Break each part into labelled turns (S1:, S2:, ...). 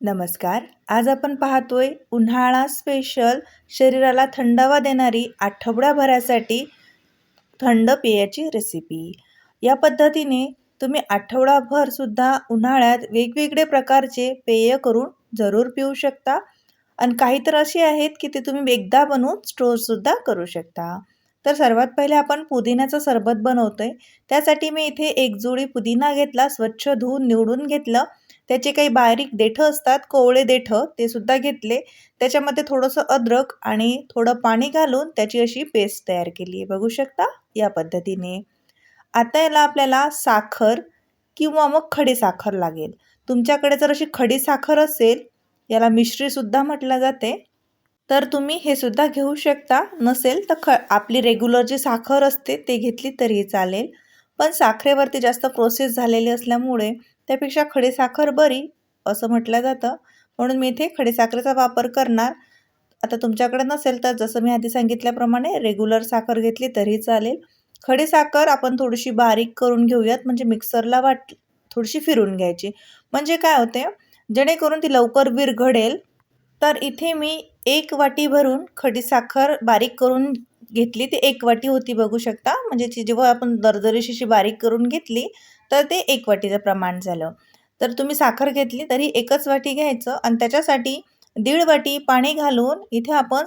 S1: नमस्कार. आज आपण पाहतोय उन्हाळा स्पेशल शरीराला थंडावा देणारी आठवड्याभरासाठी थंड पेयाची रेसिपी या पद्धतीने तुम्ही आठवडाभरसुद्धा उन्हाळ्यात वेगवेगळे प्रकारचे पेय करून जरूर पिऊ शकता. आणि काही तर असे आहेत की ते तुम्ही एकदा बनवून स्टोअरसुद्धा करू शकता. तर सर्वात पहिले आपण पुदिन्याचं सरबत बनवतो आहे त्यासाठी मी इथे एक जोडी पुदिना घेतला स्वच्छ धुवून निवडून घेतलं. त्याचे काही बारीक देठं असतात कोवळे देठं ते सुद्धा घेतले. त्याच्यामध्ये थोडंसं अद्रक आणि थोडं पाणी घालून त्याची अशी पेस्ट तयार केली आहे. बघू शकता या पद्धतीने. आता याला आपल्याला साखर किंवा मग खडी साखर लागेल. तुमच्याकडे जर अशी खडी साखर असेल याला मिश्रीसुद्धा म्हटलं जाते. तर तुम्ही हे सुद्धा घेऊ शकता. नसेल तर ख आपली रेग्युलर जी साखर असते ते घेतली तरीही चालेल. पण साखरेवरती जास्त प्रोसेस झालेली असल्यामुळे त्यापेक्षा खडीसाखर बरी असं म्हटलं जातं. म्हणून मी इथे खडीसाखरेचा वापर करणार. आता तुमच्याकडे नसेल तर जसं मी आधी सांगितल्याप्रमाणे रेग्युलर साखर घेतली तरी चालेल. खडीसाखर आपण थोडीशी बारीक करून घेऊयात म्हणजे मिक्सरला वाट थोडीशी फिरून घ्यायची. म्हणजे काय होते जेणेकरून ती लवकर विरघडेल तर इथे मी एक वाटी भरून खडीसाखर बारीक करून घेतली. ती एक वाटी होती बघू शकता. म्हणजे जेव्हा आपण दरदरीशी बारीक करून घेतली तर ते एक वाटीचं प्रमाण झालं. तर तुम्ही साखर घेतली तरी एकच वाटी घ्यायचं आणि त्याच्यासाठी दीड वाटी पाणी घालून इथे आपण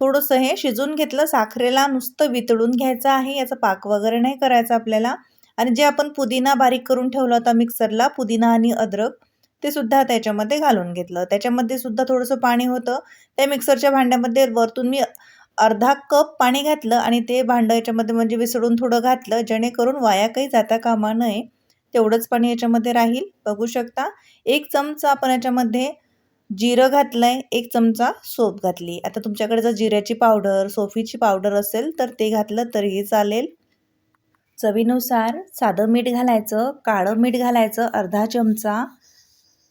S1: थोडंसं हे शिजून घेतलं. साखरेला नुसतं वितळून घ्यायचं आहे याचा पाक वगैरे नाही करायचा आपल्याला. आणि जे आपण पुदिना बारीक करून ठेवला होता मिक्सरला पुदिना आणि अद्रक ते सुद्धा त्याच्यामध्ये घालून घेतलं. त्याच्यामध्ये सुद्धा थोडंसं पाणी होतं. त्या मिक्सरच्या भांड्यामध्ये वरतून मी अर्धा कप पाणी घातलं आणि ते भांडं याच्यामध्ये म्हणजे विसळून थोडं घातलं जेणेकरून वाया काही जाता कामा नये. तेवढंच पाणी याच्यामध्ये राहील. बघू शकता एक चमचा आपण याच्यामध्ये जिरं घातलं आहे एक चमचा सोप घातली. आता तुमच्याकडे जर जिऱ्याची पावडर सोफीची पावडर असेल तर ते घातलं तरीही चालेल. चवीनुसार साधं मीठ घालायचं काळं मीठ घालायचं अर्धा चमचा.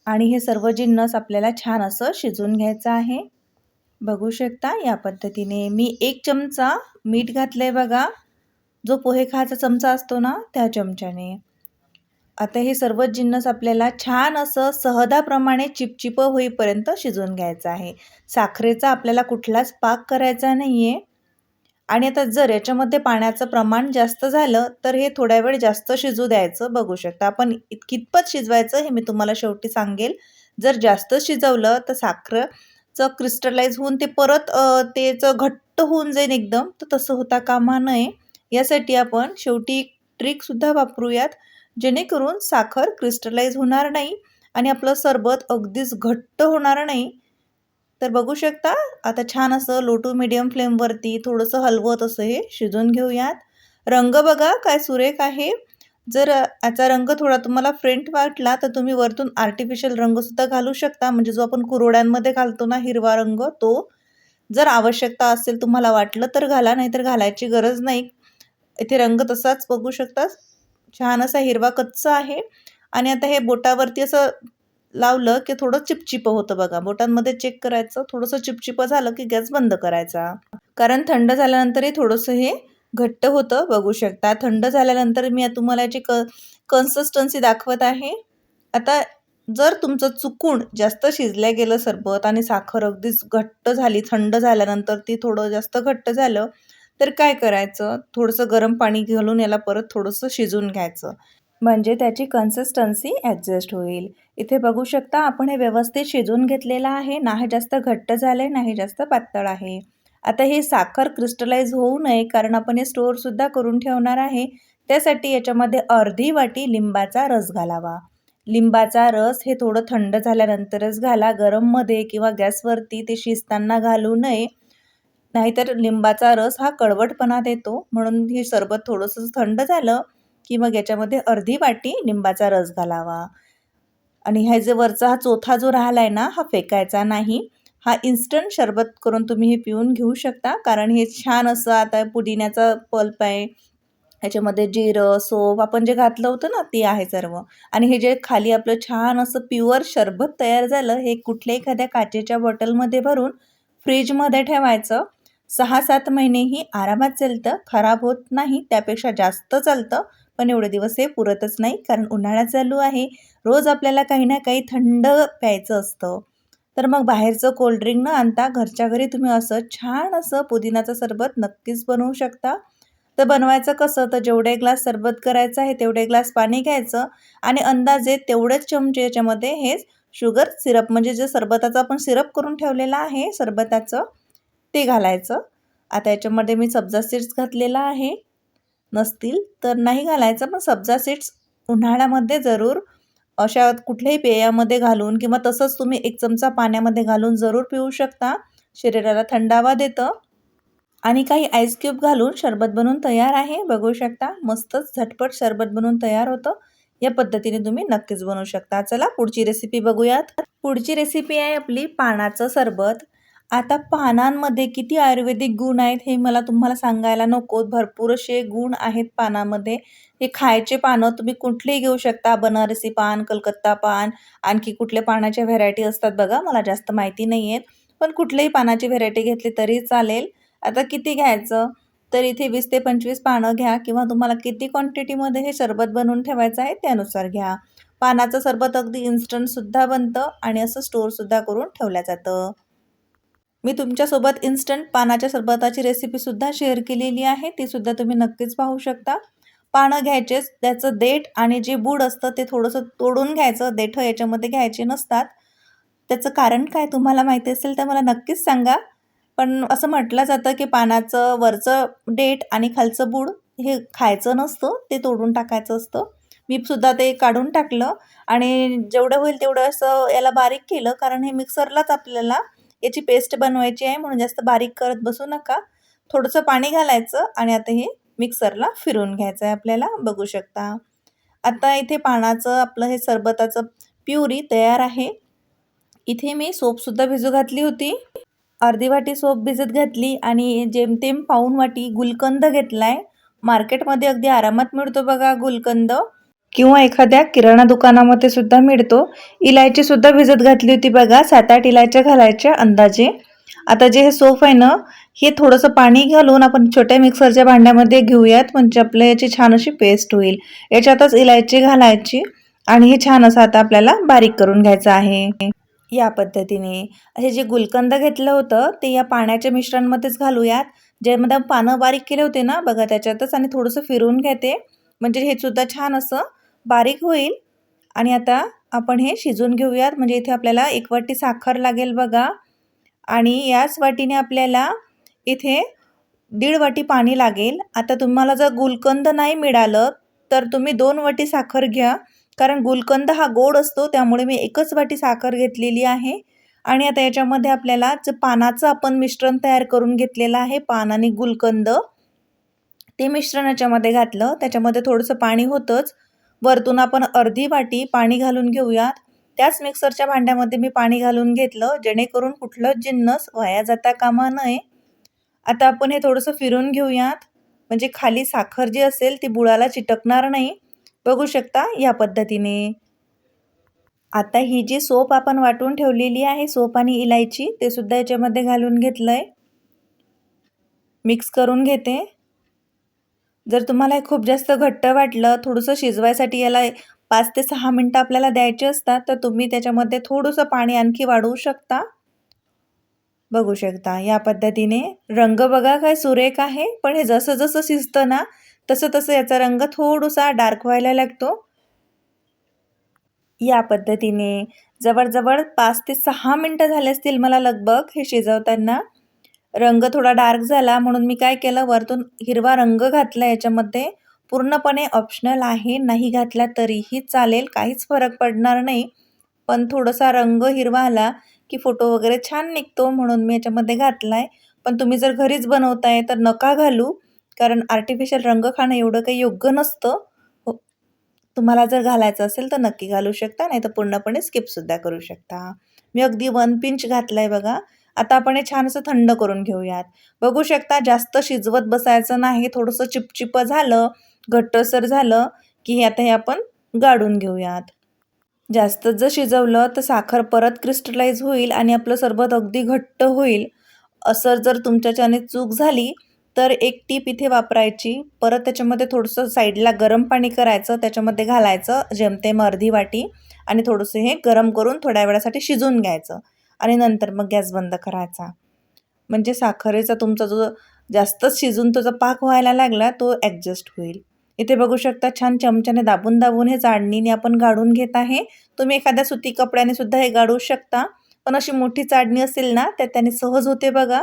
S1: आणि हे सर्व जिन्नस आपल्याला छान असं शिजून घ्यायचं आहे. बघू शकता या पद्धतीने. मी एक चमचा मीठ घातलं आहे बघा. जो पोहे खायचा चमचा असतो ना त्या चमच्याने. आता हे सर्व जिन्नस आपल्याला छान असं सहदाप्रमाणे चिपचिप होईपर्यंत शिजवून घ्यायचं आहे. साखरेचा आपल्याला कुठलाच पाक करायचा नाही आहे आणि आता जर याच्यामध्ये पाण्याचं प्रमाण जास्त झालं तर हे थोड्या वेळ जास्त शिजू द्यायचं. बघू शकता आपण कितपत शिजवायचं हे मी तुम्हाला शेवटी सांगेल. जर जास्त शिजवलं तर साखर चं क्रिस्टलाइज होऊन ते परत तेचं घट्ट होऊन जाईल एकदम. तर तसं होता कामा नये. यासाठी आपण शेवटी एक ट्रिकसुद्धा वापरूयात जेणेकरून साखर क्रिस्टलाइज होणार नाही आणि आपलं सरबत अगदीच घट्ट होणार नाही. तर बघू शकता आता छान असं लो टू मिडियम फ्लेमवरती थोडंसं हलवत असं हे शिजून घेऊयात. रंग बघा काय सुरेख आहे. जर याचा रंग थोडा तुम्हाला फ्रेंट वाटला तर तुम्ही वरतून आर्टिफिशियल रंगसुद्धा घालू शकता. म्हणजे जो आपण कुरोड्यांमध्ये घालतो ना हिरवा रंग तो जर आवश्यकता असेल तुम्हाला वाटलं तर घाला नाहीतर घालायची गरज नाही. इथे रंग तसाच बघू शकता. छान असा हिरवा कच्चा आहे. आणि आता हे बोटावरती असं लावलं की थोडं चिपचिप होतं बघा. बोटांमध्ये चेक करायचं. थोडंसं चिपचिप झालं की गॅस बंद करायचा. कारण थंड झाल्यानंतरही थोडंसं हे घट्ट होतं बघू शकता. थंड झाल्यानंतर मी तुम्हाला याची क कन्सिस्टन्सी दाखवत आहे. आता जर तुमचं चुकून जास्त शिजल्या गेलं सरबत आणि साखर अगदीच घट्ट झाली थंड झाल्यानंतर ती थोडं जास्त घट्ट झालं तर काय करायचं? थोडंसं गरम पाणी घालून याला परत थोडंसं शिजून घ्यायचं. म्हणजे त्याची कन्सिस्टन्सी ॲडजस्ट होईल. इथे बघू शकता आपण हे व्यवस्थित शिजून घेतलेलं आहे. नाही जास्त घट्ट झालं आहे नाही जास्त पातळ आहे. आता हे साखर क्रिस्टलाइज होऊ नये कारण आपण हे स्टोअरसुद्धा करून ठेवणार आहे. त्यासाठी याच्यामध्ये अर्धी वाटी लिंबाचा रस घालावा. लिंबाचा रस हे थोडं थंड झाल्यानंतरच घाला. गरममध्ये किंवा गॅसवरती ते शिजताना घालू नये. नाहीतर लिंबाचा रस हा कडवटपणा देतो. म्हणून हे सरबत थोडंसं थंड झालं की मग याच्यामध्ये अर्धी वाटी लिंबाचा रस घालावा. आणि ह्या जे वरचा हा चोथा जो राहिला आहे ना हा फेकायचा नाही. हा इन्स्टंट शरबत करून तुम्ही हे पिऊन घेऊ शकता. कारण हे छान असं आता पुदिन्याचा पल्प आहे. ह्याच्यामध्ये जिरं सोप आपण जे घातलं होतं ना ते आहे सर्व. आणि हे जे खाली आपलं छान असं प्युअर शरबत तयार झालं हे कुठल्या एखाद्या काचेच्या बॉटलमध्ये भरून फ्रीजमध्ये ठेवायचं. सहा सात महिनेही आरामात चालतं खराब होत नाही त्यापेक्षा जास्त चालतं. पण एवढे दिवस हे पुरतच नाही कारण उन्हाळा चालू आहे. रोज आपल्याला काही ना काही थंड प्यायचं असतं. तर मग बाहेरचं कोल्ड्रिंक न आणता घरच्या घरी तुम्ही असं छान असं पुदिनाचं सरबत नक्कीच बनवू शकता. तर बनवायचं कसं? तर जेवढे ग्लास सरबत करायचं आहे तेवढे ग्लास पाणी घ्यायचं आणि अंदाजे तेवढेच चमचे याच्यामध्ये हे शुगर सिरप म्हणजे जे सरबताचं आपण सिरप करून ठेवलेलं आहे सरबताचं ते घालायचं. आता याच्यामध्ये मी सब्जा सीड्स घातलेला आहे. नसतील तर नाही घालायचं पण सब्जा सीड्स उन्हाळ्यामध्ये जरूर अशा कुठल्याही पेयामध्ये घालून किंवा तसंच तुम्ही एक चमचा पाण्यामध्ये घालून जरूर पिऊ शकता. शरीराला थंडावा देतं. आणि काही आईस क्यूब घालून शरबत बनवून तयार आहे. बघू शकता मस्तच झटपट शरबत बनवून तयार होतं. या पद्धतीने तुम्ही नक्कीच बनवू शकता. चला पुढची रेसिपी बघूयात. पुढची रेसिपी आहे आपली पानाचं सरबत. आता पानांमध्ये किती आयुर्वेदिक गुण आहेत हे मला तुम्हाला सांगायला नको. भरपूर असे गुण आहेत पानामध्ये. हे खायचे पानं तुम्ही कुठलेही घेऊ शकता. बनारसी पान कलकत्ता पान आणखी कुठल्या पानाच्या व्हेरायटी असतात बघा मला जास्त माहिती नाही आहेत पण कुठल्याही पानाची व्हेरायटी घेतली तरी चालेल. आता किती घ्यायचं? तर इथे वीस ते पंचवीस पानं घ्या किंवा तुम्हाला किती क्वांटिटीमध्ये हे सरबत बनवून ठेवायचं आहे त्यानुसार घ्या. पानाचं सरबत अगदी इन्स्टंटसुद्धा बनतं आणि असं स्टोअरसुद्धा करून ठेवलं जातं. मी तुमच्यासोबत इन्स्टंट पानाच्या सरबताची रेसिपीसुद्धा शेअर केलेली आहे. तीसुद्धा तुम्ही नक्कीच पाहू शकता. पानं घ्यायचेच त्याचं देठ आणि जे बूड असतं ते थोडंसं तोडून घ्यायचं. देठं याच्यामध्ये घ्यायचे नसतात. त्याचं कारण काय तुम्हाला माहिती असेल तर मला नक्कीच सांगा. पण असं म्हटलं जातं की पानाचं वरचं डेट आणि खालचं बूड हे खायचं नसतं ते तोडून टाकायचं असतं. मी सुद्धा ते काढून टाकलं आणि जेवढं होईल तेवढं असं याला बारीक केलं कारण हे मिक्सरलाच आपल्याला याची पेस्ट बनवायची आहे म्हणून जास्त बारीक करत बसू नका. थोडंसं पाणी घालायचं आणि आता हे मिक्सरला फिरून घ्यायचं आहे आपल्याला बघू शकता. आता इथे पानाचं आपलं हे सरबताचं प्युरी तयार आहे. इथे मी सोपसुद्धा भिजू घातली होती. अर्धी वाटी सोप भिजत घातली आणि जेमतेम पाऊन वाटी गुलकंद घेतला आहे मार्केटमध्ये अगदी आरामात मिळतो बघा गुलकंद. किंवा एखाद्या किराणा दुकानामध्ये सुद्धा मिळतो. इलायचीसुद्धा भिजत घातली होती बघा सात आठ इलायच्या घालायच्या अंदाजे. आता जे हे सोफ आहे ना हे थोडंसं पाणी घालून आपण छोट्या मिक्सरच्या भांड्यामध्ये घेऊयात म्हणजे आपल्या याची छान अशी पेस्ट होईल. याच्यातच इलायची घालायची आणि हे छान असं आता आपल्याला बारीक करून घ्यायचं आहे. या पद्धतीने. असे जे गुलकंद घेतलं होतं ते या पाण्याच्या मिश्रणमध्येच घालूयात. ज्यामध्ये पानं बारीक केले होते ना बघा त्याच्यातच आणि थोडंसं फिरवून घेते. म्हणजे हे सुद्धा छान असं बारीक होईल. आणि आता आपण हे शिजून घेऊयात. म्हणजे इथे आपल्याला एक वाटी साखर लागेल बघा. आणि याच वाटीने आपल्याला इथे दीड वाटी पाणी लागेल. आता तुम्हाला जर गुलकंद नाही मिळालं तर तुम्ही दोन वाटी साखर घ्या. कारण गुलकंद हा गोड असतो त्यामुळे मी एकच वाटी साखर घेतलेली आहे. आणि आता याच्यामध्ये आपल्याला जे पानाचं आपण मिश्रण तयार करून घेतलेलं आहे पान आणि गुलकंद ते मिश्रण याच्यामध्ये घातलं. त्याच्यामध्ये थोडंसं पाणी होतंच. वरतून आपण अर्धी वाटी पाणी घालून घेऊयात. त्याच मिक्सरच्या भांड्यामध्ये मी पाणी घालून घेतलं जेणेकरून कुठलंच जिन्नस वाया जाता कामा नये. आता आपण हे थोडंसं फिरून घेऊयात. म्हणजे खाली साखर जी असेल ती बुळाला चिटकणार नाही. बघू शकता या पद्धतीने. आता ही जी सोप आपण वाटून ठेवलेली आहे सोप आणि इलायची ते सुद्धा याच्यामध्ये घालून घेतलं आहे मिक्स करून घेते. जर तुम्हाला हे खूप जास्त घट्ट वाटलं थोडंसं शिजवायसाठी याला पाच ते सहा मिनटं आपल्याला द्यायचे असतात तर तुम्ही त्याच्यामध्ये थोडंसं पाणी आणखी वाढवू शकता. बघू शकता या पद्धतीने रंग बघा काय सुरेख आहे. पण हे जसं जसं शिजतं ना तसं तसं याचा रंग थोडासा डार्क व्हायला लागतो. या पद्धतीने जवळजवळ पाच ते सहा मिनटं झाले असतील मला लगभग हे शिजवताना. रंग थोडा डार्क झाला म्हणून मी काय केलं वरतून हिरवा रंग घातला याच्यामध्ये. पूर्णपणे ऑप्शनल आहे नाही घातला तरीही चालेल काहीच फरक पडणार नाही. पण थोडासा रंग हिरवा आला की फोटो वगैरे छान निघतो म्हणून मी याच्यामध्ये घातला आहे पण तुम्ही जर घरीच बनवताय तर नका घालू कारण आर्टिफिशियल रंग खाणं एवढं काही योग्य नसतं. हो तुम्हाला जर घालायचं असेल तर नक्की घालू शकता नाही तर पूर्णपणे स्किपसुद्धा करू शकता. मी अगदी वन पिंच घातला आहे बघा. आता आपण हे छान असं थंड करून घेऊयात. बघू शकता जास्त शिजवत बसायचं नाही थोडंसं चिपचिपं झालं घट्टसर झालं की हे आता हे आपण गाडून घेऊयात. जास्त जर शिजवलं तर साखर परत क्रिस्टलाइज होईल आणि आपलं सरबत अगदी घट्ट होईल. असं जर तुमच्याच्याने चूक झाली तर एक टीप इथे वापरायची. परत त्याच्यामध्ये थोडंसं साईडला गरम पाणी करायचं त्याच्यामध्ये घालायचं जेमतेम अर्धी वाटी आणि थोडंसं हे गरम करून थोड्या वेळासाठी शिजून घ्यायचं. आणि नंतर मग गॅस बंद करायचा. म्हणजे साखरेचा तुमचा जो जास्तच शिजून तो जो पाक व्हायला लागला तो ॲडजस्ट होईल. इथे बघू शकता छान चमच्याने दाबून दाबून हे चाळणीने आपण गाडून घेत आहे. तुम्ही एखाद्या सुती कपड्याने सुद्धा हे गाडू शकता. पण अशी मोठी चाळणी असेल ना तर त्याने सहज होते बघा.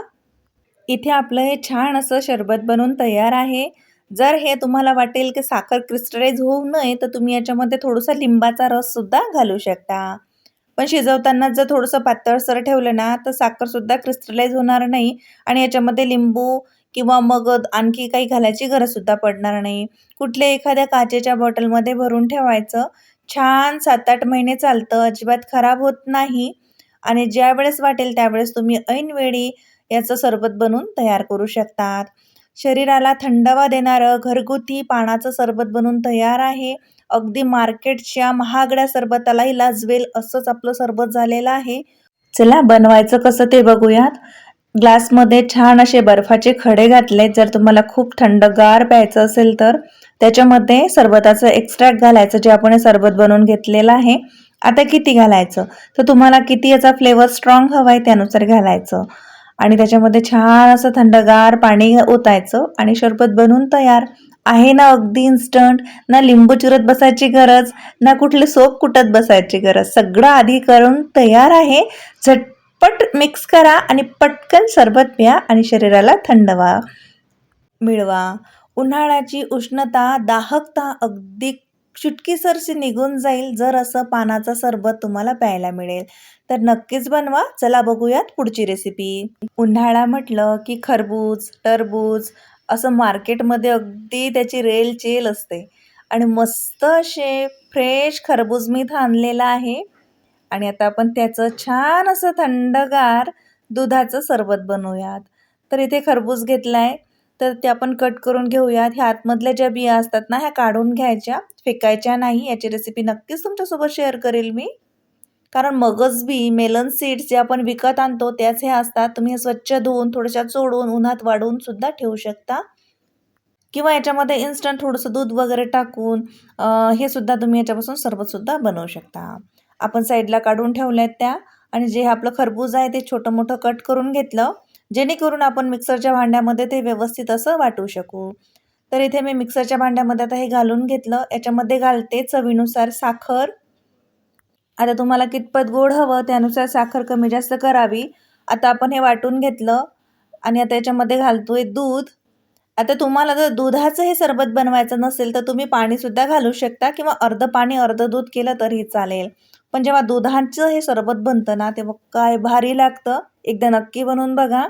S1: इथे आपलं हे छान असं शरबत बनवून तयार आहे. जर हे तुम्हाला वाटेल की साखर क्रिस्टलाइज होऊ नये तर तुम्ही याच्यामध्ये थोडासा लिंबाचा रससुद्धा घालू शकता. पण शिजवताना जर थोडंसं पातळसर ठेवलं ना तर साखरसुद्धा क्रिस्टलाइज होणार नाही आणि याच्यामध्ये लिंबू किंवा मग आणखी काही घालायची गरजसुद्धा पडणार नाही. कुठल्या एखाद्या काचेच्या बॉटलमध्ये भरून ठेवायचं छान सात आठ महिने चालतं अजिबात खराब होत नाही आणि ज्या वेळेस वाटेल त्यावेळेस तुम्ही ऐनवेळी याचं सरबत बनवून तयार करू शकतात. शरीराला थंडावा देणारं घरगुती पानाचं सरबत बनवून तयार आहे. अगदी मार्केटच्या महागड्या सरबतालाही लाजवेल असंच आपलं सरबत झालेलं आहे. चला बनवायचं कसं ते बघूयात. ग्लासमध्ये छान असे बर्फाचे खडे घातले जर तुम्हाला खूप थंडगार प्यायचं असेल तर त्याच्यामध्ये सरबताचं एक्स्ट्रॅक्ट घालायचं जे आपण हे सरबत बनवून घेतलेलं आहे. आता किती घालायचं? तर तुम्हाला किती याचा फ्लेवर स्ट्रॉंग हवा आहे त्यानुसार घालायचं. आणि त्याच्यामध्ये छान असं थंडगार पाणी ओतायचं आणि सरबत बनवून तयार. आहे ना अगदी इन्स्टंट ना लिंबू चिरत बसायची गरज ना कुठले सोप कुटत बसायची गरज. सगळं आधी करून तयार आहे. झटपट मिक्स करा आणि पटकन सरबत प्या आणि शरीराला थंडवा मिळवा. उन्हाळ्याची उष्णता दाहकता अगदी चुटकीसरशी निघून जाईल जर असं पानाचं सरबत तुम्हाला प्यायला मिळेल. तर नक्कीच बनवा. चला बघूयात पुढची रेसिपी उन्हाळा म्हटलं की खरबूज टरबूज असं मार्केटमध्ये अगदी त्याची रेल चेल असते. आणि मस्त असे फ्रेश खरबूज मी इथं आणलेलं आहे. आणि आता आपण त्याचं छान असं थंडगार दुधाचं सरबत बनवूयात. तर इथे खरबूज घेतला आहे तर ते आपण कट करून घेऊयात. ह्या आतमधल्या ज्या बिया असतात ना ह्या काढून घ्यायच्या. फेकायच्या नाही. याची रेसिपी नक्कीच तुमच्यासोबत शेअर करेल मी. कारण मगज बी मेलन सीड्स जे आपण विकत आणतो त्याच हे असतात. तुम्ही हे स्वच्छ धुवून थोड्याशा चोडून उन्हात वाढवून सुद्धा ठेवू शकता. किंवा याच्यामध्ये इन्स्टंट थोडंसं दूध वगैरे टाकून हे सुद्धा तुम्ही याच्यापासून सरबतसुद्धा बनवू शकता. आपण साईडला काढून ठेवल्या आहेत त्या आणि जे आपलं खरबूज आहे ते छोटं मोठं कट करून घेतलं जेणेकरून आपण मिक्सरच्या भांड्यामध्ये ते व्यवस्थित असं वाटू शकू. तर इथे मी मिक्सरच्या भांड्यामध्ये आता हे घालून घेतलं. याच्यामध्ये घालते चवीनुसार साखर आता तुम्हाला कितपत गोड हवं त्यानुसार साखर कमी जास्त करावी. आता आपण हे वाटून घेतलं आणि आता याच्यामध्ये घालतोय दूध. आता तुम्हाला जर दुधाचं हे सरबत बनवायचं नसेल तर तुम्ही पाणीसुद्धा घालू शकता किंवा अर्ध पाणी अर्ध दूध केलं तरीही चालेल. पण जेव्हा दुधाचं हे सरबत बनतं ना तेव्हा काय भारी लागतं. एकदा नक्की बनवून बघा.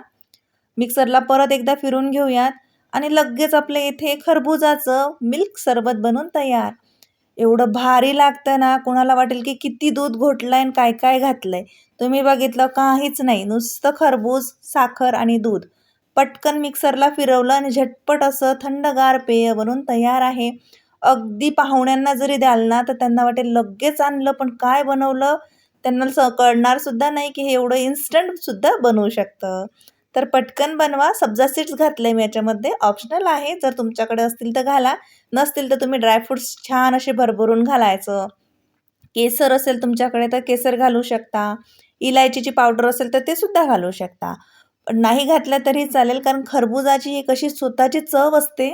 S1: मिक्सरला परत एकदा फिरून घेऊयात आणि लगेच आपल्या इथे खरबुजाचं मिल्क सरबत बनवून तयार. एवढं भारी लागतं ना कुणाला वाटेल की किती दूध घोटलं आहे आणि काय काय घातलं आहे तुम्ही बघितलं काहीच नाही नुसतं खरबूज साखर आणि दूध. पटकन मिक्सरला फिरवलं आणि झटपट असं थंडगार पेय बनून तयार आहे. अगदी पाहुण्यांना जरी द्याल ना तर त्यांना वाटेल लगेच आणलं पण काय बनवलं? त्यांना स कळणारसुद्धा नाही की हे एवढं इन्स्टंटसुद्धा बनवू शकतं. तर पटकन बनवा. सब्जा सीड्स घातले मी याच्यामध्ये. ऑप्शनल आहे. जर तुमच्याकडे असतील तर घाला. नसतील तर तुम्ही ड्रायफ्रूट्स छान असे भरभरून घालायचं. केसर असेल तुमच्याकडे तर केसर घालू शकता. इलायचीची पावडर असेल तर ते सुद्धा घालू शकता. नाही घातलं तरी चालेल कारण खरबुजाची एक अशी स्वतःची चव असते.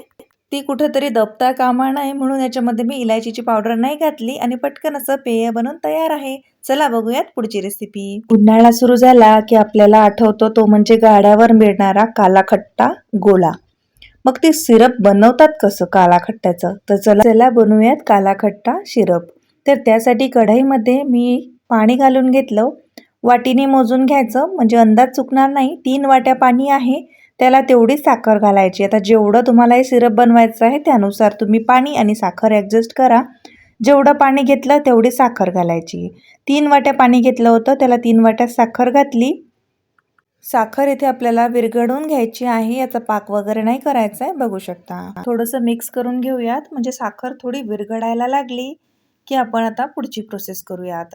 S1: ती कुठंतरी दबता कामा नाही म्हणून याच्यामध्ये मी इलायचीची पावडर नाही घातली आणि पटकन असं पेय बनवून तयार आहे. चला बघूयात पुढची रेसिपी उन्हाळा सुरू झाला की आपल्याला आठवतो तो म्हणजे गाड्यावर मिळणारा कालाखट्टा गोळा गोला. मग ते सिरप बनवतात कसं कालाखट्ट्याचं? तर चला चला बनवूयात कालाखट्टा सिरप. तर त्यासाठी कढईमध्ये मी पाणी घालून घेतलं. वाटीने मोजून घ्यायचं म्हणजे अंदाज चुकणार नाही. तीन वाट्या पाणी आहे. त्याला तेवढी साखर घालायची. आता जेवढं तुम्हाला हे सिरप बनवायचं आहे त्यानुसार तुम्ही पाणी आणि साखर ॲडजस्ट करा. जेवढं पाणी घेतलं तेवढी साखर घालायची. तीन वाट्या पाणी घेतलं होतं त्याला तीन वाट्या साखर घातली. साखर इथे आपल्याला विरघडून घ्यायची आहे याचा पाक वगैरे नाही करायचा आहे बघू शकता. थोडंसं मिक्स करून घेऊयात. म्हणजे साखर थोडी विरघडायला लागली की आपण आता पुढची प्रोसेस करूयात.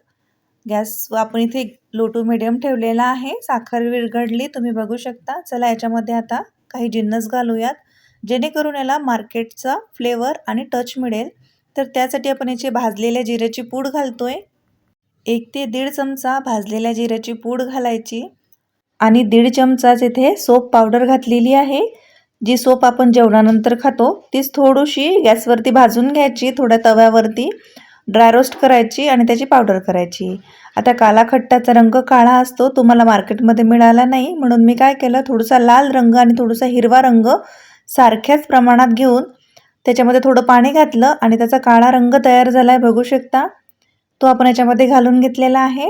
S1: गॅस आपण इथे लो टू मिडियम ठेवलेला आहे. साखर विरघडली तुम्ही बघू शकता. चला याच्यामध्ये आता काही जिन्नस घालूयात. जेणेकरून याला मार्केटचा फ्लेवर आणि टच मिळेल. तर त्यासाठी आपण याची भाजलेल्या जिऱ्याची पूड घालतोय. एक ते दीड चमचा भाजलेल्या जिऱ्याची पूड घालायची. आणि दीड चमचाच इथे सोप पावडर घातलेली आहे. जी सोप आपण जेवणानंतर खातो तीच थोडीशी गॅसवरती भाजून घ्यायची थोड्या तव्यावरती. ड्राय रोस्ट करायची आणि त्याची पावडर करायची. आता काला खट्टाचा रंग काळा असतो तुम्हाला मार्केटमध्ये मिळाला नाही. म्हणून मी काय केलं थोडासा लाल रंग आणि थोडासा हिरवा रंग सारख्याच प्रमाणात घेऊन त्याच्यामध्ये थोडं पाणी घातलं आणि त्याचा काळा रंग तयार झाला आहे बघू शकता. तो आपण याच्यामध्ये घालून घेतलेला आहे.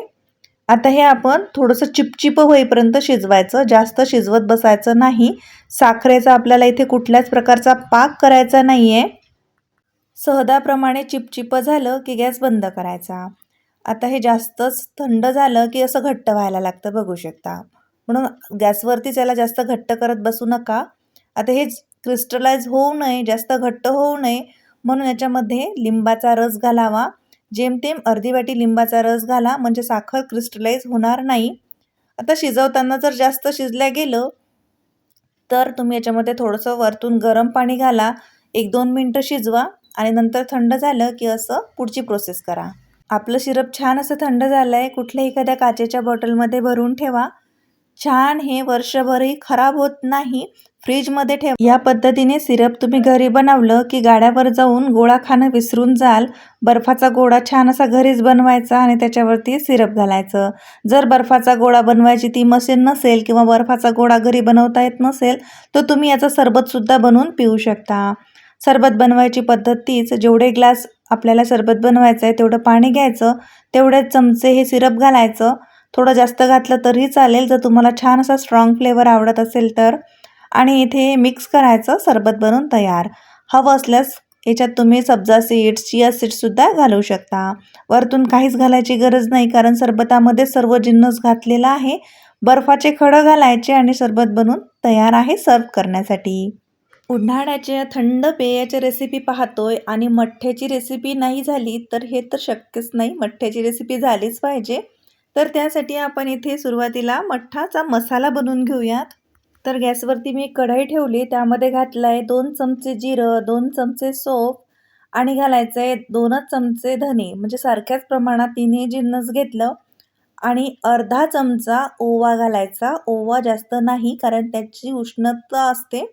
S1: आता हे आपण थोडंसं चिपचिप होईपर्यंत शिजवायचं जास्त शिजवत बसायचं नाही. साखरेचा आपल्याला इथे कुठल्याच प्रकारचा पाक करायचा नाही आहे सहदाप्रमाणे चिपचिपं झालं की गॅस बंद करायचा. आता हे जास्तच थंड झालं की असं घट्ट व्हायला लागतं बघू शकता. म्हणून गॅसवरती त्याला जास्त घट्ट करत बसू नका. आता हे क्रिस्टलाइज होऊ नये जास्त घट्ट होऊ नये म्हणून याच्यामध्ये लिंबाचा रस घालावा. जेमतेम अर्धी वाटी लिंबाचा रस घाला म्हणजे साखर क्रिस्टलाइज होणार नाही. आता शिजवताना जर जास्त शिजल्या गेलं तर तुम्ही याच्यामध्ये थोडंसं वरतून गरम पाणी घाला. एक दोन मिनटं शिजवा. आणि नंतर थंड झालं की असं पुढची प्रोसेस करा. आपलं सिरप छान असं थंड झालं आहे कुठल्याही एखाद्या काचेच्या बॉटलमध्ये भरून ठेवा. छान हे वर्षभरही खराब होत नाही. फ्रीजमध्ये ठेवा. या पद्धतीने सिरप तुम्ही घरी बनवलं की गाड्यावर जाऊन गोळा खाणं विसरून जाल. बर्फाचा गोळा छान असा घरीच बनवायचा आणि त्याच्यावरती सिरप घालायचं. जर बर्फाचा गोळा बनवायची ती मशीन नसेल किंवा बर्फाचा गोळा घरी बनवता येत नसेल तर तुम्ही याचं सरबतसुद्धा बनवून पिऊ शकता. सरबत बनवायची पद्धत तीच. जेवढे ग्लास आपल्याला सरबत बनवायचं आहे तेवढं पाणी घ्यायचं तेवढेच चमचे हे सिरप घालायचं. थोडं जास्त घातलं तरी चालेल. जर तुम्हाला छान असा स्ट्रॉंग फ्लेवर आवडत असेल तर. आणि इथे मिक्स करायचं सरबत बनवून तयार. हवं असल्यास याच्यात तुम्ही सब्जा सीड्स चिया सीड्ससुद्धा घालू शकता. वरतून काहीच घालायची गरज नाही कारण सरबतामध्ये सर्व जिन्नस घातलेला आहे. बर्फाचे खडं घालायचे आणि सरबत बनवून तयार आहे सर्व करण्यासाठी. उन्हाळ्याच्या थंड पेयाची रेसिपी पाहतोय आणि मठ्ठ्याची रेसिपी नाही झाली तर हे तर शक्यच नाही. मठ्ठ्याची रेसिपी झालीच पाहिजे. तर त्यासाठी आपण इथे सुरुवातीला मठ्ठाचा मसाला बनवून घेऊयात. तर गॅसवरती मी कढई ठेवली त्यामध्ये घातला आहे दोन चमचे जिरं दोन चमचे सोप आणि घालायचं आहे दोनच चमचे धने. म्हणजे सारख्याच प्रमाणात तिने जिन्नस घेतलं आणि अर्धा चमचा ओवा घालायचा. ओवा जास्त नाही कारण त्याची उष्णता असते.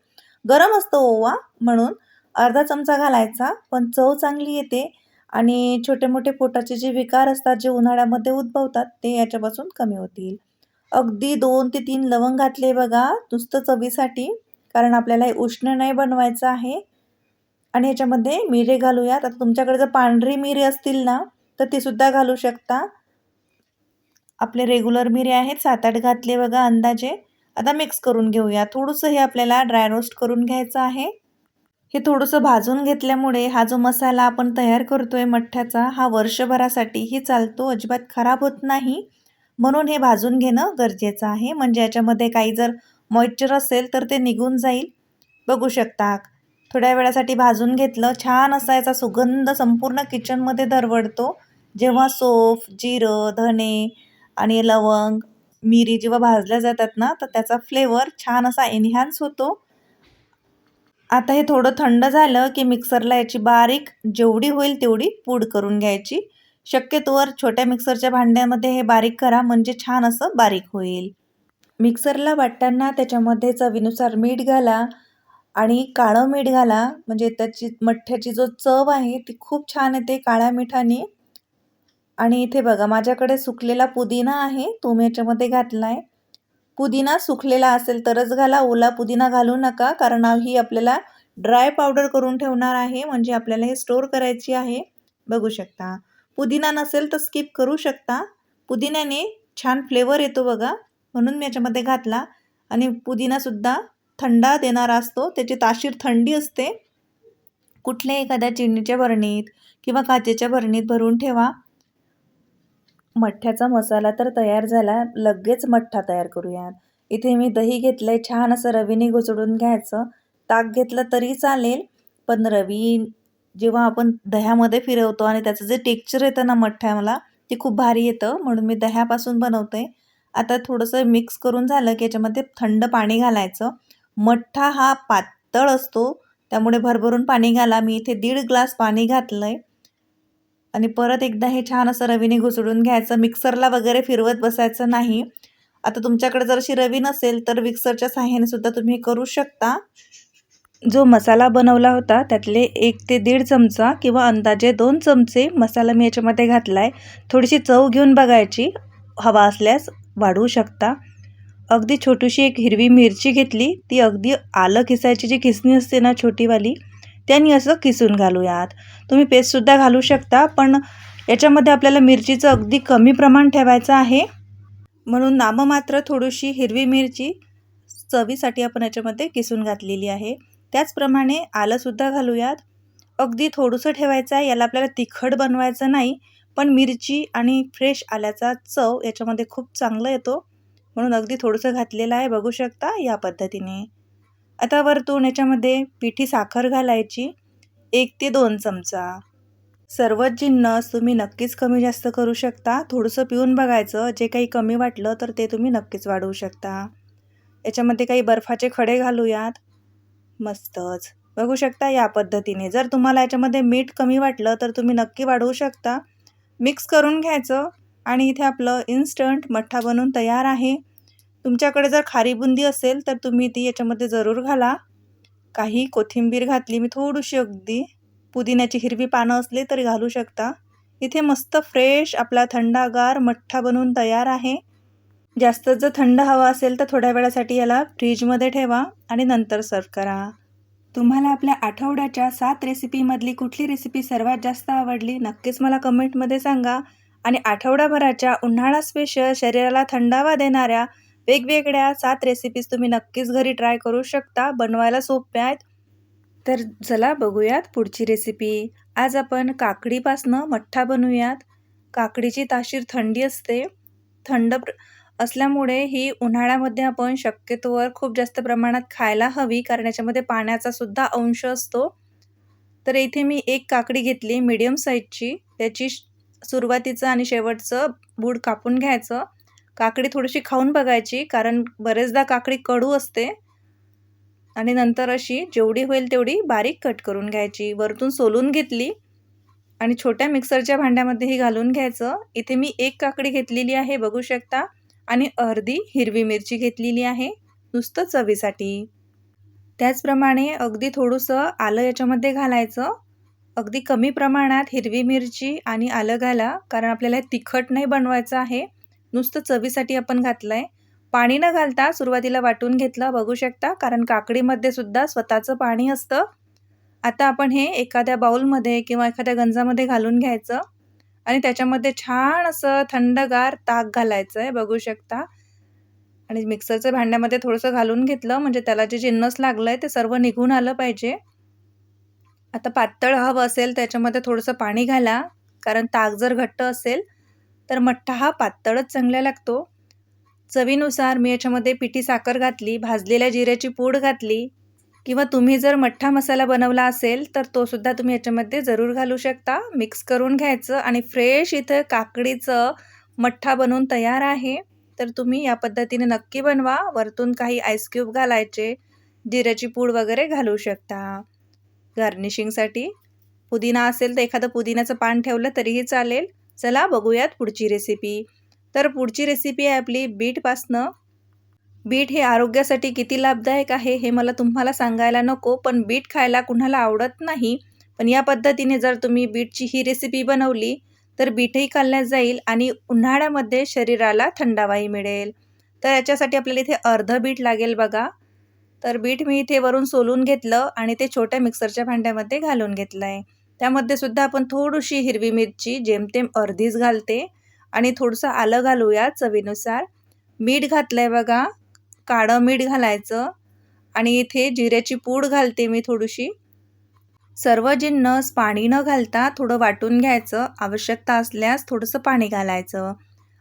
S1: गरम असतो ओवा म्हणून. अर्धा चमचा घालायचा पण चव चांगली येते आणि छोटे मोठे पोटाचे जे विकार असतात जे उन्हाळ्यामध्ये उद्भवतात ते याच्यापासून कमी होतील. अगदी दोन ते तीन लवंग घातले बघा नुसतं चवीसाठी कारण आपल्याला हे उष्ण नाही बनवायचं आहे. आणि याच्यामध्ये मिरे घालूयात. आता तुमच्याकडे जर पांढरी मिरे असतील ना तर ते सुद्धा घालू शकता. आपले रेग्युलर मिरे आहेत सात आठ घातले बघा अंदाजे. आता मिक्स करून घेऊया. थोडंसं हे आपल्याला ड्राय रोस्ट करून घ्यायचं आहे. हे थोडंसं भाजून घेतल्यामुळे हा जो मसाला आपण तयार करतो आहे मठ्ठ्याचा हा वर्षभरासाठीही चालतो अजिबात खराब होत नाही. म्हणून हे भाजून घेणं गरजेचं आहे. म्हणजे याच्यामध्ये काही जर मॉइश्चर असेल तर ते निघून जाईल. बघू शकता. थोड्या वेळासाठी भाजून घेतलं छान असा याचा सुगंध संपूर्ण किचनमध्ये दरवडतो जेव्हा सोफ जिरं धणे आणि लवंग मिरी जेव्हा भाजल्या जातात ना तर त्याचा फ्लेवर छान असा एनहॅन्स होतो. आता हे थोडं थंड झालं की मिक्सरला याची बारीक जेवढी होईल तेवढी पूड करून घ्यायची. शक्यतोवर छोट्या मिक्सरच्या भांड्यामध्ये हे बारीक करा म्हणजे छान असं बारीक होईल. मिक्सरला वाटताना त्याच्यामध्ये चवीनुसार मीठ घाला आणि काळं मीठ घाला म्हणजे त्याची मठ्ठ्याची जो चव आहे ती खूप छान येते काळ्या मिठाने. आणि इथे बघा माझ्याकडे सुकलेला पुदिना आहे तो मी याच्यामध्ये घातला आहे पुदिना सुकलेला असेल तरच घाला ओला पुदिना घालू नका कारण ही आपल्याला ड्राय पावडर करून ठेवणार आहे म्हणजे आपल्याला हे स्टोअर करायची आहे. बघू शकता. पुदिना नसेल तर स्किप करू शकता. पुदिन्याने छान फ्लेवर येतो बघा म्हणून मी याच्यामध्ये घातला. आणि पुदिनासुद्धा थंडा देणारा असतो त्याची ताशीर थंडी असते. कुठल्या एखाद्या चिनीच्या भरणीत किंवा काचेच्या भरणीत भरून ठेवा. मठ्ठ्याचा मसाला तर तयार झाला. लगेच मठ्ठा तयार करूयात इथे मी दही घेतलं आहे छान असं रवीने घुसडून घ्यायचं. ताक घेतलं तरी चालेल पण रवी जेव्हा आपण दह्यामध्ये फिरवतो आणि त्याचं जे टेक्चर येतं ना मठ्ठ्याला ते खूप भारी येतं. म्हणून मी दह्यापासून बनवते. आता थोडंसं मिक्स करून झालं की याच्यामध्ये थंड पाणी घालायचं. मठ्ठा हा पातळ असतो त्यामुळे भरभरून पाणी घाला. मी इथे दीड ग्लास पाणी घातलं आहे आणि परत एकदा हे छान असं रवीने घुसळून घ्यायचं मिक्सरला वगैरे फिरवत बसायचं नाही. आता तुमच्याकडे जर अशी रवी नसेल तर मिक्सरच्या साह्याने सुद्धा तुम्ही करू शकता. जो मसाला बनवला होता त्यातले एक ते दीड चमचा किंवा अंदाजे दोन चमचे मसाला मी याच्यामध्ये घातला आहे थोडीशी चव घेऊन बघायची हवा असल्यास वाढवू शकता. अगदी छोटीशी एक हिरवी मिरची घेतली ती अगदी आलं किसायची जी किसणी असते ना छोटीवाली त्यांनी असं किसून घालूयात तुम्ही पेस्टसुद्धा घालू शकता पण याच्यामध्ये आपल्याला मिरचीचं अगदी कमी प्रमाण ठेवायचं आहे. म्हणून नाममात्र थोडीशी हिरवी मिरची चवीसाठी आपण याच्यामध्ये किसून घातलेली आहे. त्याचप्रमाणे आलंसुद्धा घालूयात अगदी थोडंसं ठेवायचं आहे याला आपल्याला तिखट बनवायचं नाही पण मिरची आणि फ्रेश आल्याचा चव याच्यामध्ये खूप चांगला येतो. म्हणून अगदी थोडंसं घातलेलं आहे बघू शकता या पद्धतीने. आता वरतून याच्यामध्ये पिठी साखर घालायची. एक ते दोन चमचा. सर्वच जिन्नस तुम्ही नक्कीच कमी जास्त करू शकता. थोडंसं पिऊन बघायचं. जे काही कमी वाटलं तर ते तुम्ही नक्कीच वाढवू शकता. याच्यामध्ये काही बर्फाचे खडे घालूयात. मस्तच. बघू शकता या पद्धतीने. जर तुम्हाला याच्यामध्ये मीठ कमी वाटलं तर तुम्ही नक्की वाढवू शकता. मिक्स करून घ्यायचं. आणि इथे आपलं इन्स्टंट मठ्ठा बनवून तयार आहे. तुमच्याकडे जर खारी बुंदी असेल तर तुम्ही ती याच्यामध्ये जरूर घाला. काही कोथिंबीर घातली मी थोडीशी अगदी पुदिन्याची हिरवी पानं असली तरी घालू शकता. इथे मस्त फ्रेश आपला थंडागार मठ्ठा बनवून तयार आहे. जास्त जर थंड हवा असेल तर थोड्या वेळासाठी याला फ्रीजमध्ये ठेवा आणि नंतर सर्व करा. तुम्हाला आपल्या आठवड्याच्या सात रेसिपीमधली कुठली रेसिपी सर्वात जास्त आवडली नक्कीच मला कमेंटमध्ये सांगा. आणि आठवडाभराच्या उन्हाळा स्पेशल शरीराला थंडावा देणाऱ्या वेगवेगळ्या सात रेसिपीज तुम्ही नक्कीच घरी ट्राय करू शकता. बनवायला सोप्या आहेत. तर चला बघूयात पुढची रेसिपी आज आपण काकडीपासनं मठ्ठा बनवूयात. काकडीची ताशीर थंडी असते. थंड प्र असल्यामुळे ही उन्हाळ्यामध्ये आपण शक्यतोवर खूप जास्त प्रमाणात खायला हवी कारण याच्यामध्ये पाण्याचा सुद्धा अंश असतो. तर इथे मी एक काकडी घेतली मीडियम साईजची त्याची सुरुवातीचं आणि शेवटचं बूड कापून घ्यायचं. काकडी थोडीशी खाऊन बघायची कारण बरेचदा काकडी कडू असते. आणि नंतर अशी जेवढी होईल तेवढी बारीक कट करून घ्यायची. वरतून सोलून घेतली आणि छोट्या मिक्सरच्या भांड्यामध्येही घालून घ्यायचं. इथे मी एक काकडी घेतलेली आहे बघू शकता. आणि अर्धी हिरवी मिरची घेतलेली आहे नुसतं चवीसाठी. त्याचप्रमाणे अगदी थोडंसं आलं याच्यामध्ये घालायचं. अगदी कमी प्रमाणात हिरवी मिरची आणि आलं घाला कारण आपल्याला तिखट नाही बनवायचं आहे. नुसतं चवीसाठी आपण घातलं आहे पाणी न घालता सुरुवातीला वाटून घेतलं बघू शकता. कारण काकडीमध्ये सुद्धा स्वतःचं पाणी असतं. आता आपण हे एखाद्या बाऊलमध्ये किंवा एखाद्या गंजामध्ये घालून घ्यायचं. आणि त्याच्यामध्ये छान असं थंडगार ताक घालायचं आहे बघू शकता. आणि मिक्सरच्या भांड्यामध्ये थोडंसं घालून घेतलं म्हणजे त्याला जे जिन्नस लागलं आहे ते सर्व निघून आलं पाहिजे. आता पातळ हवं असेल त्याच्यामध्ये थोडंसं पाणी घाला. कारण ताक जर घट्ट असेल तर मठ्ठा हा पातळच चांगला लागतो. चवीनुसार मी याच्यामध्ये पिठी साखर घातली भाजलेल्या जिऱ्याची पूड घातली किंवा तुम्ही जर मठ्ठा मसाला बनवला असेल तर तो सुद्धा तुम्ही याच्यामध्ये जरूर घालू शकता. मिक्स करून घ्यायचं आणि फ्रेश इथं काकडीचं मठ्ठा बनवून तयार आहे. तर तुम्ही या पद्धतीने नक्की बनवा. वरतून काही आईस्क्यूब घालायचे जिऱ्याची पूड वगैरे घालू शकता. गार्निशिंगसाठी पुदिना असेल तर एखादं पुदिन्याचं पान ठेवलं तरीही चालेल. चला बघूयात पुढची रेसिपी तर पुढची रेसिपी आहे आपली बीटपासनं बीट हे आरोग्यासाठी किती लाभदायक आहे हे मला तुम्हाला सांगायला नको पण बीट खायला कुणाला आवडत नाही. पण या पद्धतीने जर तुम्ही बीटची ही रेसिपी बनवली तर बीटही खाल्ल्या जाईल आणि उन्हाळ्यामध्ये शरीराला थंडावाही मिळेल. तर याच्यासाठी आपल्याला इथे अर्ध बीट लागेल बघा. तर बीट मी इथे वरून सोलून घेतलं आणि ते छोट्या मिक्सरच्या भांड्यामध्ये घालून घेतलं आहे त्यामध्ये सुद्धा आपण थोडीशी हिरवी मिरची जेमतेम अर्धीच घालते आणि थोडंसं आलं घालूया चवीनुसार. मीठ घातलं आहे बघा काळं मीठ घालायचं आणि इथे जिऱ्याची पूड घालते मी थोडीशी. सर्व जिन्नस पाणी न घालता थोडं वाटून घ्यायचं आवश्यकता असल्यास थोडंसं पाणी घालायचं.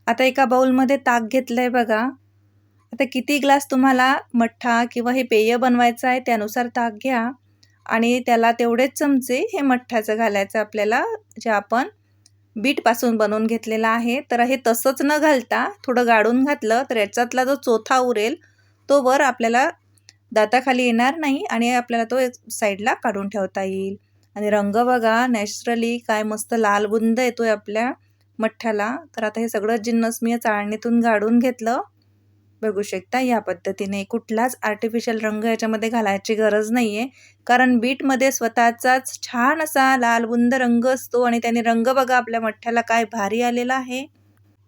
S1: आता एका बाऊलमध्ये ताक घेतलं आहे बघा. आता किती ग्लास तुम्हाला मठ्ठा किंवा हे पेय बनवायचं आहे त्यानुसार ताक घ्या. आणि त्याला तेवढेच चमचे हे मठ्ठ्याचं घालायचं आपल्याला जे आपण बीटपासून बनवून घेतलेलं आहे. तर हे तसंच न घालता थोडं गाळून घातलं तर याच्यातला जो चोथा उरेल तो वर आपल्याला दाताखाली येणार नाही आणि आपल्याला तो साईडला काढून ठेवता येईल. आणि रंग बघा नॅचरली काय मस्त लाल बुंद येतो आहे आपल्या मठ्ठ्याला. तर आता हे सगळं जिन्नस मी चाळणीतून गाडून घेतलं. बघू शकता. या पद्धतीने कुठलाच आर्टिफिशियल रंग याच्यामध्ये घालायची गरज नाही आहे कारण बीटमध्ये स्वतःचाच छान असा लालबुंद रंग असतो आणि त्याने रंग बघा आपल्या मठ्ठ्याला काय भारी आलेला आहे.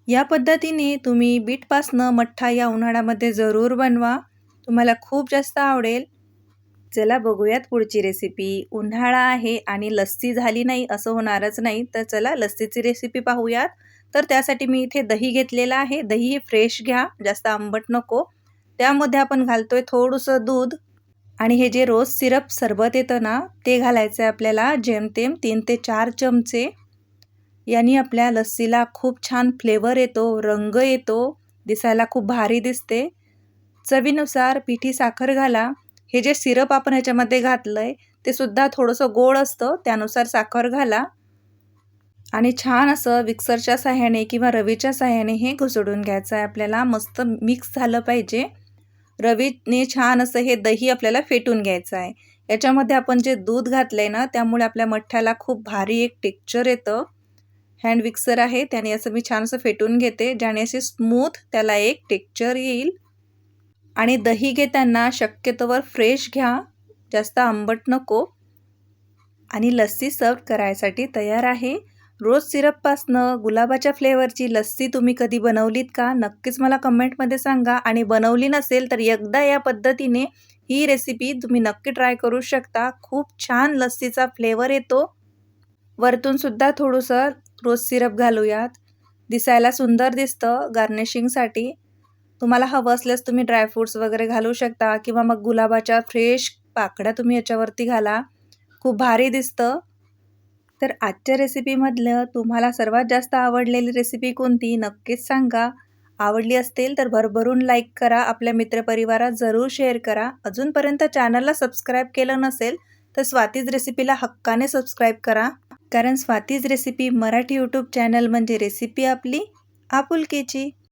S1: या पद्धतीने तुम्ही बीटपासनं मठ्ठा या उन्हाळ्यामध्ये जरूर बनवा. तुम्हाला खूप जास्त आवडेल. चला बघूयात पुढची रेसिपी उन्हाळा आहे आणि लस्सी झाली नाही असं होणारच नाही. तर चला लस्सीची रेसिपी पाहूयात. तर त्यासाठी मी इथे दही घेतलेलं आहे. दही फ्रेश घ्या जास्त आंबट नको. त्यामध्ये आपण घालतोय थोडंसं दूध आणि हे जे रोज सिरप सरबत येतं ना ते घालायचं आहे आपल्याला जेमतेम तीन ते चार चमचे. यांनी आपल्या लस्सीला खूप छान फ्लेवर येतो रंग येतो दिसायला खूप भारी दिसते. चवीनुसार पिठी साखर घाला. हे जे सिरप आपण ह्याच्यामध्ये घातलं आहे ते सुद्धा थोडंसं गोड असतं त्यानुसार साखर घाला. आणि छान असं मिक्सरच्या साह्याने किंवा रवीच्या साह्याने हे घुसडून घ्यायचं आहे. आपल्याला मस्त मिक्स झालं पाहिजे. रवीने छान असं हे दही आपल्याला फेटून घ्यायचं आहे. याच्यामध्ये आपण जे दूध घातलं आहे ना त्यामुळे आपल्या मठ्ठ्याला खूप भारी एक टेक्चर येतं. हँड मिक्सर आहे त्याने असं मी छान असं फेटून घेते ज्याने असे स्मूथ त्याला एक टेक्चर येईल. आणि दही घेताना शक्यतोवर फ्रेश घ्या जास्त आंबट नको. आणि लस्सी सर्व करायसाठी तयार आहे. रोज सिरपपासनं गुलाबाच्या फ्लेवरची लस्सी तुम्ही कधी बनवलीत का? नक्कीच मला कमेंटमध्ये सांगा. आणि बनवली नसेल तर एकदा या पद्धतीने ही रेसिपी तुम्ही नक्की ट्राय करू शकता. खूप छान लस्सीचा फ्लेवर येतो. वरतूनसुद्धा थोडंसं रोज सिरप घालूयात. दिसायला सुंदर दिसतं गार्निशिंगसाठी. तुम्हाला हवं असल्यास तुम्ही ड्रायफ्रूट्स वगैरे घालू शकता किंवा मग गुलाबाच्या फ्रेश पाकड्या तुम्ही याच्यावरती घाला. खूप भारी दिसतं. तर आजच्या रेसिपीमधलं तुम्हाला सर्वात जास्त आवडलेली रेसिपी कोणती नक्कीच सांगा. आवडली असतील तर भरभरून लाईक करा आपल्या मित्रपरिवारात जरूर शेअर करा. अजूनपर्यंत चॅनलला सबस्क्राईब केलं नसेल तर स्वातीज रेसिपीला हक्काने सबस्क्राईब करा. कारण Swati's recipe Marathi YouTube channel म्हणजे रेसिपी आपली आपुलकीची.